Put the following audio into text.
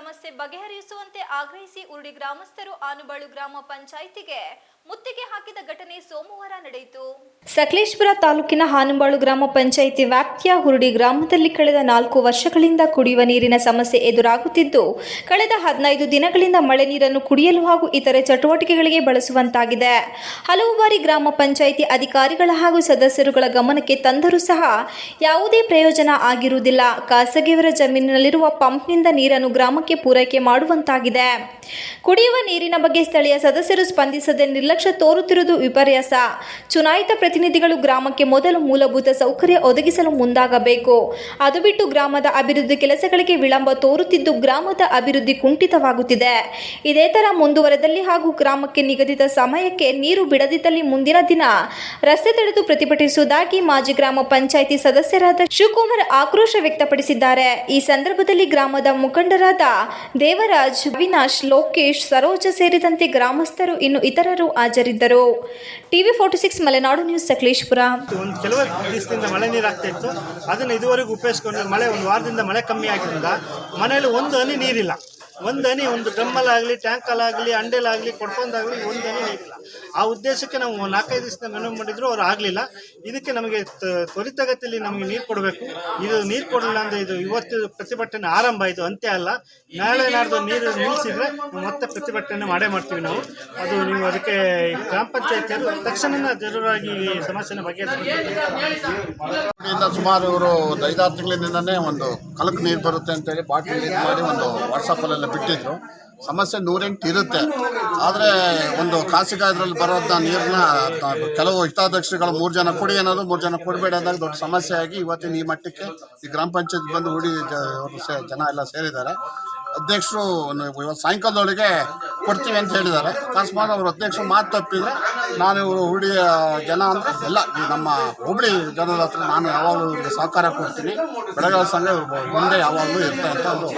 ಸಮಸ್ಯೆ ಬಗೆಹರಿಸುವಂತೆ ಆಗ್ರಹಿಸಿ ಉರುಡಿ ಗ್ರಾಮಸ್ಥರು ಆನುಬಾಳು ಗ್ರಾಮ ಪಂಚಾಯಿತಿಗೆ ಮುತ್ತಿಗೆ ಹಾಕಿದ ಘಟನೆ ಸೋಮವಾರ ನಡೆಯಿತು. ಸಕಲೇಶ್ಪುರ ತಾಲೂಕಿನ ಹಾನುಬಾಳು ಗ್ರಾಮ ಪಂಚಾಯಿತಿ ವ್ಯಾಪ್ತಿಯ ಹುರುಡಿ ಗ್ರಾಮದಲ್ಲಿ ಕಳೆದ ನಾಲ್ಕು ವರ್ಷಗಳಿಂದ ಕುಡಿಯುವ ನೀರಿನ ಸಮಸ್ಯೆ ಎದುರಾಗುತ್ತಿದ್ದು, ಕಳೆದ ಹದಿನೈದು ದಿನಗಳಿಂದ ಮಳೆ ನೀರನ್ನು ಕುಡಿಯಲು ಹಾಗೂ ಇತರೆ ಚಟುವಟಿಕೆಗಳಿಗೆ ಬಳಸುವಂತಾಗಿದೆ. ಹಲವು ಬಾರಿ ಗ್ರಾಮ ಪಂಚಾಯಿತಿ ಅಧಿಕಾರಿಗಳ ಹಾಗೂ ಸದಸ್ಯರುಗಳ ಗಮನಕ್ಕೆ ತಂದರೂ ಸಹ ಯಾವುದೇ ಪ್ರಯೋಜನ ಆಗಿರುವುದಿಲ್ಲ. ಖಾಸಗಿಯವರ ಜಮೀನಿನಲ್ಲಿರುವ ಪಂಪ್ನಿಂದ ನೀರನ್ನು ಗ್ರಾಮಕ್ಕೆ ಪೂರೈಕೆ ಮಾಡುವಂತಾಗಿದೆ. ಕುಡಿಯುವ ನೀರಿನ ಬಗ್ಗೆ ಸ್ಥಳೀಯ ಸದಸ್ಯರು ಸ್ಪಂದಿಸದೆ ನಿರ್ಲಕ್ಷ್ಯ ತೋರುತ್ತಿರುವುದು ವಿಪರ್ಯಾಸ. ಚುನಾಯಿತ ಪ್ರತಿನಿಧಿಗಳು ಗ್ರಾಮಕ್ಕೆ ಮೊದಲು ಮೂಲಭೂತ ಸೌಕರ್ಯ ಒದಗಿಸಲು ಮುಂದಾಗಬೇಕು. ಅದು ಬಿಟ್ಟು ಗ್ರಾಮದ ಅಭಿವೃದ್ಧಿ ಕೆಲಸಗಳಿಗೆ ವಿಳಂಬ ತೋರುತ್ತಿದ್ದು ಗ್ರಾಮದ ಅಭಿವೃದ್ಧಿ ಕುಂಠಿತವಾಗುತ್ತಿದೆ. ಇದೇ ತರ ಮುಂದುವರೆದಲ್ಲಿ ಹಾಗೂ ಗ್ರಾಮಕ್ಕೆ ನಿಗದಿತ ಸಮಯಕ್ಕೆ ನೀರು ಬಿಡದಿದ್ದಲ್ಲಿ ಮುಂದಿನ ದಿನ ರಸ್ತೆ ತಡೆದು ಪ್ರತಿಭಟಿಸುವುದಾಗಿ ಮಾಜಿ ಗ್ರಾಮ ಪಂಚಾಯಿತಿ ಸದಸ್ಯರಾದ ಶಿವಕುಮಾರ್ ಆಕ್ರೋಶ ವ್ಯಕ್ತಪಡಿಸಿದ್ದಾರೆ. ಈ ಸಂದರ್ಭದಲ್ಲಿ ಗ್ರಾಮದ ಮುಖಂಡರಾದ ದೇವರಾಜ್, ಅವಿನಾಶ್, ಲೋಕೇಶ್, ಸರೋಜ ಸೇರಿದಂತೆ ಗ್ರಾಮಸ್ಥರು ಇನ್ನು ಇತರರು ಹಾಜರಿದ್ದರು. TV forty six Malenadu news, Sakleshpur. ಒಂದು ಕೆಲವತ್ತು ಮಳೆ ನೀರು ಆಗ್ತಾ ಇತ್ತು. ಅದನ್ನು ಇದುವರೆಗೂ ಉಪಯೋಗಿಸ್ಕೊಂಡು ಮಳೆ ಒಂದು ವಾರದಿಂದ ಮಳೆ ಕಮ್ಮಿ ಆಗಿದ್ದರಿಂದ ಮನೆಯಲ್ಲಿ ಒಂದು ಹನಿ ನೀರಿಲ್ಲ. ಒಂದು ಹನಿ, ಒಂದು ಡ್ರಮ್ಮಲ್ಲಾಗಲಿ, ಟ್ಯಾಂಕಲ್ಲಾಗಲಿ ಅಂಡೆಲಾಗಲಿ ಕೊಡ್ಕೊಂಡಾಗಲಿ ಒಂದು ಹನಿ ಆ ಉದ್ದೇಶಕ್ಕೆ ನಾವು ನಾಲ್ಕೈದು ದಿವಸದ ಮೆನು ಮಾಡಿದ್ರು, ಅವ್ರು ಆಗಲಿಲ್ಲ. ಇದಕ್ಕೆ ನಮಗೆ ತ್ವರಿತಗತಿಯಲ್ಲಿ ನಮಗೆ ನೀರು ಕೊಡಬೇಕು. ಇದು ನೀರು ಕೊಡಲಿಲ್ಲ ಅಂದರೆ ಇದು ಇವತ್ತು ಪ್ರತಿಭಟನೆ ಆರಂಭ ಆಯಿತು ಅಂತ್ಯ ಅಲ್ಲ. ನಾಳೆ ನಾಡ್ದು ನೀರು ನಿಲ್ಲಿಸಿದ್ರೆ ಮತ್ತೆ ಪ್ರತಿಭಟನೆ ಮಾಡೇ ಮಾಡ್ತೀವಿ ನಾವು. ಅದು ನೀವು ಅದಕ್ಕೆ ಗ್ರಾಮ ಪಂಚಾಯತಿಯವರು ತಕ್ಷಣ ಜರೂರಾಗಿ ಈ ಸಮಸ್ಯೆನ ಬಗೆಹರಿಸಬೇಕು ಇಂದ ಸುಮಾರು ಇವರು ಒಂದು ಐದಾರು ತಿಂಗಳಿಂದನೇ ಒಂದು ಕಲಕ್ ನೀರು ಬರುತ್ತೆ ಅಂತೇಳಿ ಬಾಟ್ಲಿ ಇದು ಮಾಡಿ ಒಂದು ವಾಟ್ಸಪ್ಪಲ್ಲೆಲ್ಲ ಬಿಟ್ಟಿದ್ರು. ಸಮಸ್ಯೆ ನೂರೆಂಟು ಇರುತ್ತೆ. ಆದರೆ ಒಂದು ಖಾಸಗಿ ಇದರಲ್ಲಿ ಬರೋದನ್ನ ನೀರನ್ನ ಕೆಲವು ಹಿತಾಧ್ಯಕ್ಷರುಗಳು ಮೂರು ಜನ ಕೊಡಿ ಅನ್ನೋದು ಮೂರು ಜನ ಕೊಡಬೇಡಿ ಅಂದಾಗ ದೊಡ್ಡ ಸಮಸ್ಯೆ ಆಗಿ ಇವತ್ತಿನ ಈ ಮಟ್ಟಕ್ಕೆ ಈ ಗ್ರಾಮ ಪಂಚಾಯತ್ ಬಂದು ಹುಡಿ ಜನ ಎಲ್ಲ ಸೇರಿದ್ದಾರೆ. ಅಧ್ಯಕ್ಷರು ಇವತ್ತು ಸಾಯಂಕಾಲದೊಳಗೆ ಕೊಡ್ತೀವಿ ಅಂತ ಹೇಳಿದ್ದಾರೆ. ಅಕಸ್ಮಾತ್ ಅವರು ಅಧ್ಯಕ್ಷರು ಮಾತು ತಪ್ಪಿದ್ರೆ ನಾನು ಇವರು ಹುಬ್ಳಿಯ ಜನ ಅಂತ ಎಲ್ಲ ಈ ನಮ್ಮ ಹುಬ್ಳಿ ಜನರ ಹತ್ರ ನಾನು ಯಾವಾಗಲೂ ಇವ್ರಿಗೆ ಸಹಕಾರ ಕೊಡ್ತೀನಿ ಬೆಳಗಾವಿ ಸಂಘ ಇವರು ಯಾವಾಗಲೂ ಇರ್ತಾರೆ ಅಂತ ಒಂದು.